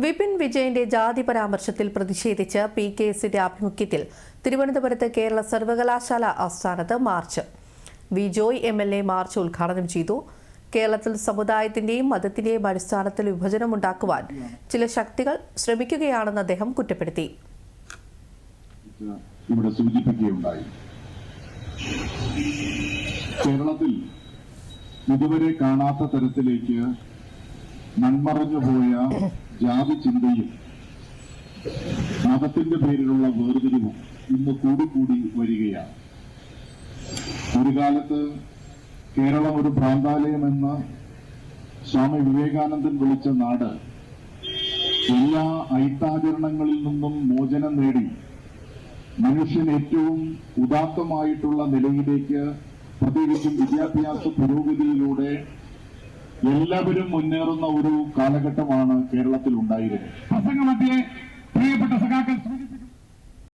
വിപിൻ വിജയന്റെ ജാതി പരാമർശത്തിൽ പ്രതിഷേധിച്ച് പി കെ എസിന്റെ ആഭിമുഖ്യത്തിൽ തിരുവനന്തപുരത്ത് കേരള സർവകലാശാല ആസ്ഥാനത്ത് march. V Joy M L A march ഉദ്ഘാടനം ചെയ്തു. കേരളത്തിൽ സമുദായത്തിന്റെയും മതത്തിന്റെയും അടിസ്ഥാനത്തിൽ വിഭജനമുണ്ടാക്കുവാൻ ചില ശക്തികൾ ശ്രമിക്കുകയാണെന്ന് അദ്ദേഹം കുറ്റപ്പെടുത്തി. ഇവിടെ കേരളത്തിൽ ഇതുവരെ കാണാത്ത തരത്തിലേക്ക് മൺമറഞ്ഞുപോയ ജാതി ചിന്തയും മതത്തിന്റെ പേരിലുള്ള വേർതിരിവും ഇന്ന് കൂടിക്കൂടി വരികയാണ്. ഒരു കാലത്ത് കേരളം ഒരു ഭ്രാന്താലയമെന്ന് സ്വാമി വിവേകാനന്ദൻ വിളിച്ച നാട് എല്ലാ ഐത്താചരണങ്ങളിൽ നിന്നും മോചനം നേടി മനുഷ്യൻ ഏറ്റവും ഉദാത്തമായിട്ടുള്ള നിലയിലേക്ക് പ്രത്യേകിച്ചും വിദ്യാഭ്യാസ പുരോഗതിയിലൂടെ എല്ലാവരും മുന്നേറുന്ന ഒരു കാലഘട്ടമാണ് കേരളത്തിൽ ഉണ്ടായിരുന്നത്. പ്രസംഗമധ്യേ